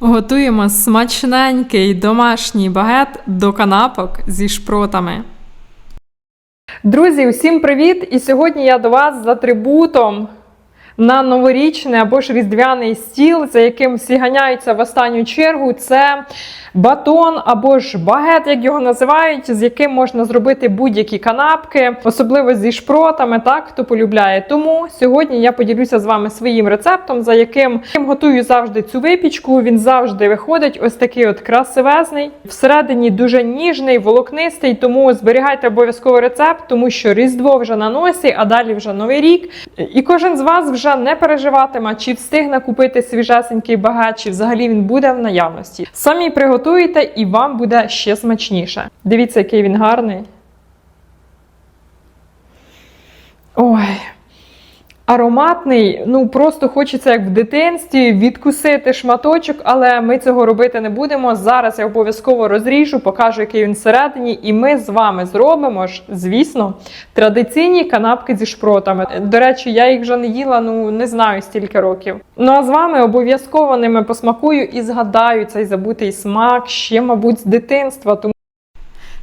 Готуємо смачненький домашній багет до канапок зі шпротами. Друзі, усім привіт! І сьогодні я до вас з атрибутом на новорічний або ж різдвяний стіл, за яким всі ганяються в останню чергу. Це батон або ж багет, як його називають, з яким можна зробити будь-які канапки, особливо зі шпротами, так хто полюбляє. Тому сьогодні я поділюся з вами своїм рецептом, за яким готую завжди цю випічку. Він завжди виходить ось такий от красивезний. Всередині дуже ніжний, волокнистий. Тому зберігайте обов'язково рецепт, тому що Різдво вже на носі, а далі вже новий рік. І кожен з вас вже не переживатиме, чи встигне купити свіжесенький багет, чи взагалі він буде в наявності. Самі приготуйте і вам буде ще смачніше. Дивіться, який він гарний. Ой. Ароматний, ну просто хочеться, як в дитинстві, відкусити шматочок, але ми цього робити не будемо. Зараз я обов'язково розріжу, покажу, який він всередині, і ми з вами зробимо ж, звісно, традиційні канапки зі шпротами. До речі, я їх вже не їла, ну не знаю стільки років. Ну а з вами обов'язково ними посмакую і згадаю цей забутий смак ще, мабуть, з дитинства. Тому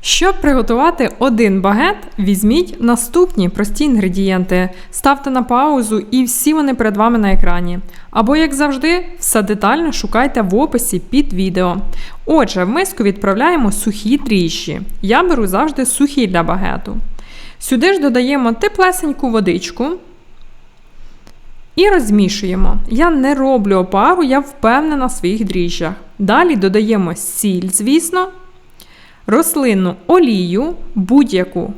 щоб приготувати один багет, візьміть наступні прості інгредієнти, ставте на паузу і всі вони перед вами на екрані. Або, як завжди, все детально шукайте в описі під відео. Отже, в миску відправляємо сухі дріжджі. Я беру завжди сухі для багету. Сюди ж додаємо теплесеньку водичку. І розмішуємо. Я не роблю опару, я впевнена в своїх дріжджах. Далі додаємо сіль, звісно рослинну олію будь-яку.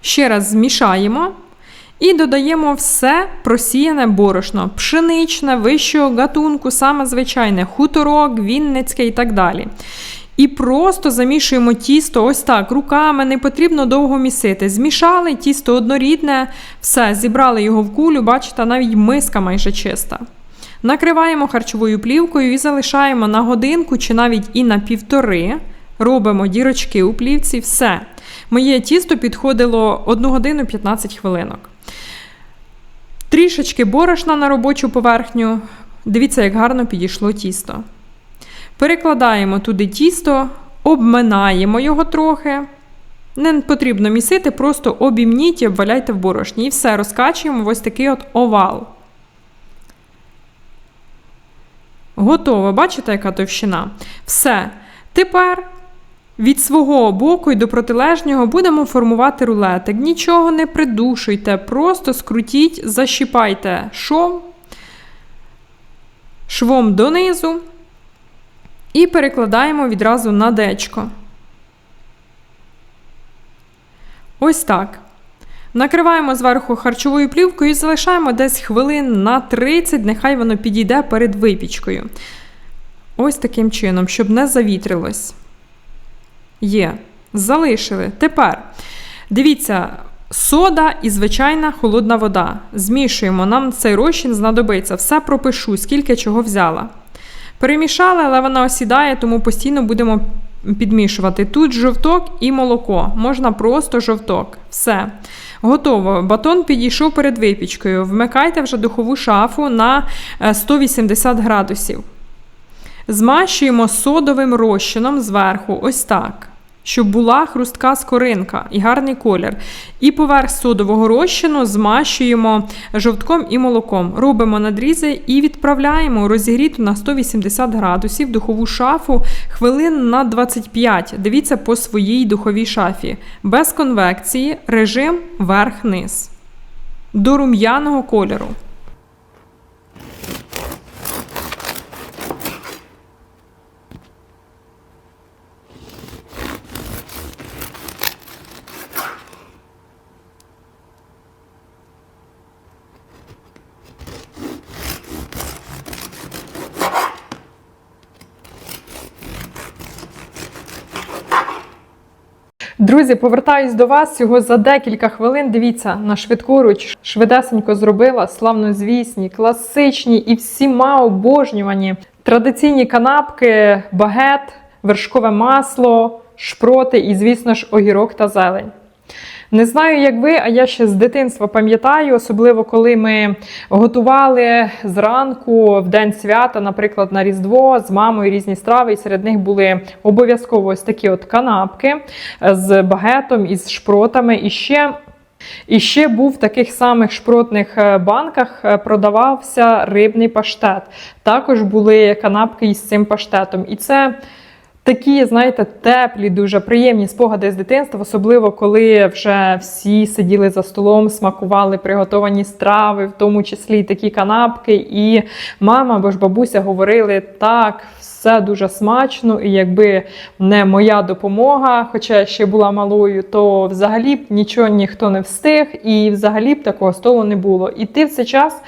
Ще раз змішаємо і додаємо все просіяне борошно, пшеничне, вищого гатунку, саме звичайне, хуторок, вінницьке і так далі. І просто замішуємо тісто ось так, руками, не потрібно довго місити. Змішали тісто однорідне, все, зібрали його в кулю, бачите, навіть миска майже чиста. Накриваємо харчовою плівкою і залишаємо на годинку чи навіть і на півтори. Робимо дірочки у плівці, все. Моє тісто підходило 1 годину 15 хвилинок. Трішечки борошна на робочу поверхню. Дивіться, як гарно підійшло тісто. Перекладаємо туди тісто, обминаємо його трохи. Не потрібно місити, просто обімніть і обваляйте в борошні. І все, розкачуємо в ось такий от овал. Готово, бачите, яка товщина? Все. Тепер від свого боку і до протилежнього будемо формувати рулетик. Нічого не придушуйте, просто скрутіть, защіпайте шов, швом донизу і перекладаємо відразу на дечко. Ось так. Накриваємо зверху харчовою плівкою і залишаємо десь хвилин на 30, нехай воно підійде перед випічкою. Ось таким чином, щоб не завітрилось. Є. Залишили. Тепер дивіться, сода і звичайна холодна вода. Змішуємо, нам цей розчин знадобиться. Все пропишу, скільки чого взяла. Перемішали, але вона осідає, тому постійно будемо підмішувати. Тут жовток і молоко. Можна просто жовток. Все. Готово. Батон підійшов перед випічкою. Вмикайте вже духову шафу на 180 градусів. Змащуємо содовим розчином зверху, ось так, щоб була хрустка скоринка і гарний колір. І поверх содового розчину змащуємо жовтком і молоком. Робимо надрізи і відправляємо розігріту на 180 градусів духову шафу хвилин на 25. Дивіться по своїй духовій шафі. Без конвекції, режим верх-низ. До рум'яного кольору. Друзі, повертаюсь до вас всього за декілька хвилин. Дивіться, на швидкоруч швидесенько зробила славнозвісні, класичні і всіма обожнювані традиційні канапки, багет, вершкове масло, шпроти і, звісно ж, огірок та зелень. Не знаю, як ви, а я ще з дитинства пам'ятаю, особливо коли ми готували зранку в день свята, наприклад, на Різдво з мамою різні страви, і серед них були обов'язково ось такі от канапки з багетом із шпротами. І ще і ще був в таких самих шпротних е, банках е, продавався рибний паштет. Також були канапки із цим паштетом. І це такі, знаєте, теплі, дуже приємні спогади з дитинства, особливо коли вже всі сиділи за столом, смакували приготовані страви, в тому числі такі канапки. І мама або ж бабуся говорили так. Все дуже смачно, і якби не моя допомога, хоча я ще була малою, то взагалі б нічого ніхто не встиг, і взагалі б такого столу не було. І ти в цей час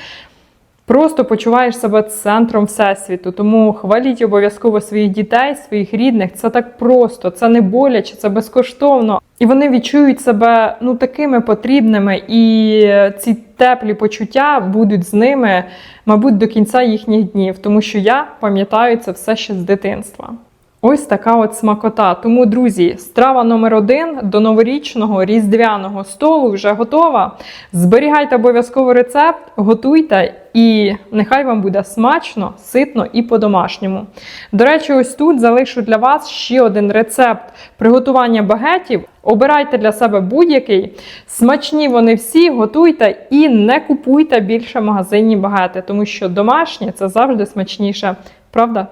просто почуваєш себе центром всесвіту. Тому хваліть обов'язково своїх дітей, своїх рідних. Це так просто, це не боляче, це безкоштовно. І вони відчують себе ну такими потрібними, і ці теплі почуття будуть з ними, мабуть, до кінця їхніх днів, тому що я пам'ятаю це все ще з дитинства. Ось така от смакота. Тому, друзі, страва номер один до новорічного різдвяного столу вже готова. Зберігайте обов'язково рецепт, готуйте, і нехай вам буде смачно, ситно і по-домашньому. До речі, ось тут залишу для вас ще один рецепт приготування багетів. Обирайте для себе будь-який. Смачні вони всі, готуйте і не купуйте більше магазинні багети, тому що домашні це завжди смачніше, правда?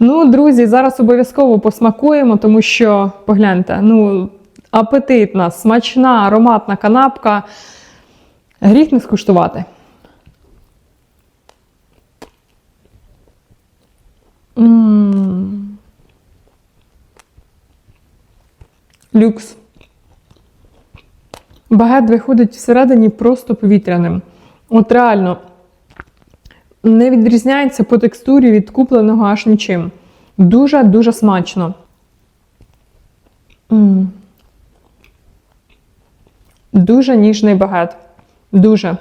Ну, друзі, зараз обов'язково посмакуємо, тому що погляньте, ну, апетитна, смачна, ароматна канапка. Гріх не скуштувати. М. Люкс. Багет виходить всередині просто повітряним. От реально не відрізняється по текстурі від купленого аж нічим. Дуже-дуже смачно. М. Дуже ніжний багет. Дуже.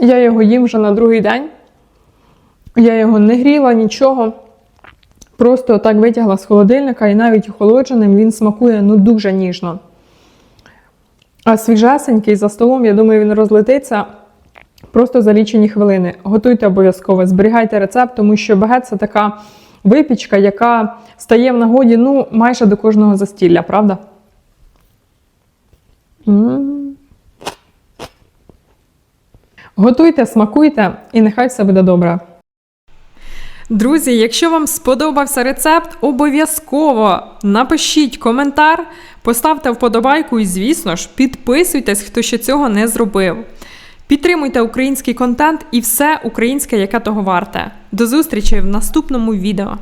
Я його їм вже на другий день. Я його не гріла, нічого. Просто так витягла з холодильника і навіть охолодженим він смакує ну дуже ніжно. А свіжесенький за столом, я думаю, він розлетиться просто за лічені хвилини. Готуйте обов'язково, зберігайте рецепт, тому що багет це така випічка, яка стає в нагоді ну, майже до кожного застілля, правда? М. Готуйте, смакуйте, і нехай все буде добре. Друзі, якщо вам сподобався рецепт, обов'язково напишіть коментар, поставте вподобайку і, звісно ж, підписуйтесь, хто ще цього не зробив. Підтримуйте український контент і все українське, яке того варте. До зустрічі в наступному відео.